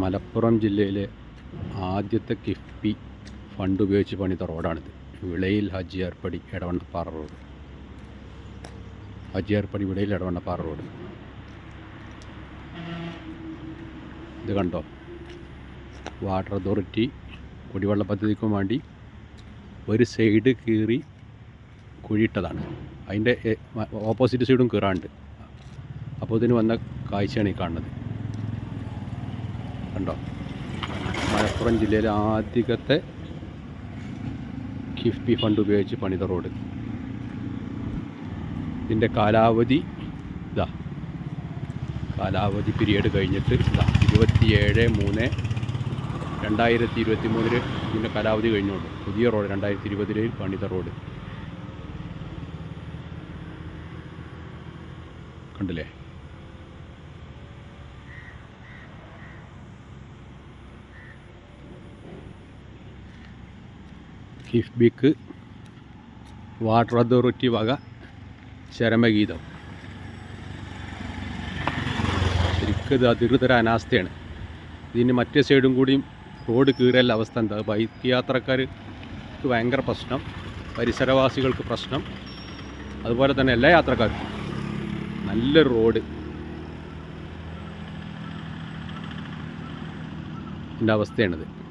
മലപ്പുറം ജില്ലയിലെ ആദ്യത്തെ കിഫ്ബി ഫണ്ട് ഉപയോഗിച്ച് പണിത റോഡാണിത്. വിളയിൽ ഹജിയാർപ്പടി എടവണ്ണപ്പാറ റോഡ്. ഹജിയാർപ്പടി വിളയിൽ എടവണ്ണപ്പാറ റോഡ്. ഇത് കണ്ടോ? വാട്ടർ അതോറിറ്റി കുടിവെള്ള പദ്ധതിക്കും വേണ്ടി ഒരു സൈഡ് കീറി കുഴിയിട്ടതാണ്. അതിന്റെ ഓപ്പോസിറ്റ് സൈഡും കീറാണ്ട് അപ്പോൾ ഇതിന് വന്ന കാഴ്ചയാണ് ഈ കാണുന്നത്. കണ്ടോ മലപ്പുറം ജില്ലയിലെ ആദ്യത്തെ കിഫ്ബി ഫണ്ട് ഉപയോഗിച്ച് പണിത റോഡ്. ഇതിന്റെ കാലാവധി ഇതാ. കാലാവധി പീരീഡ് കഴിഞ്ഞിട്ട് ഇതാ ഇരുപത്തിയേഴ് മൂന്ന് രണ്ടായിരത്തി ഇരുപത്തി മൂന്നിൽ ഇതിന്റെ കാലാവധി കഴിഞ്ഞുള്ളൂ പുതിയ റോഡ് രണ്ടായിരത്തി ഇരുപതിൽ പണിത റോഡ്. കണ്ടില്ലേ? കിഫ്ബിക്ക് വാട്ടർ അതോറിറ്റി വക ചരമഗീതം. ശരിക്കും ഇത് അനാസ്ഥയാണ് ഇതിന് മറ്റേ സൈഡും കൂടിയും റോഡ് കീറൽ അവസ്ഥ എന്താ? ബൈക്ക് യാത്രക്കാർക്ക് ഭയങ്കര പ്രശ്നം. പരിസരവാസികൾക്ക് പ്രശ്നം. അതുപോലെ തന്നെ എല്ലാ യാത്രക്കാർക്കും നല്ലൊരു റോഡ്. എന്റെ അവസ്ഥയാണിത്.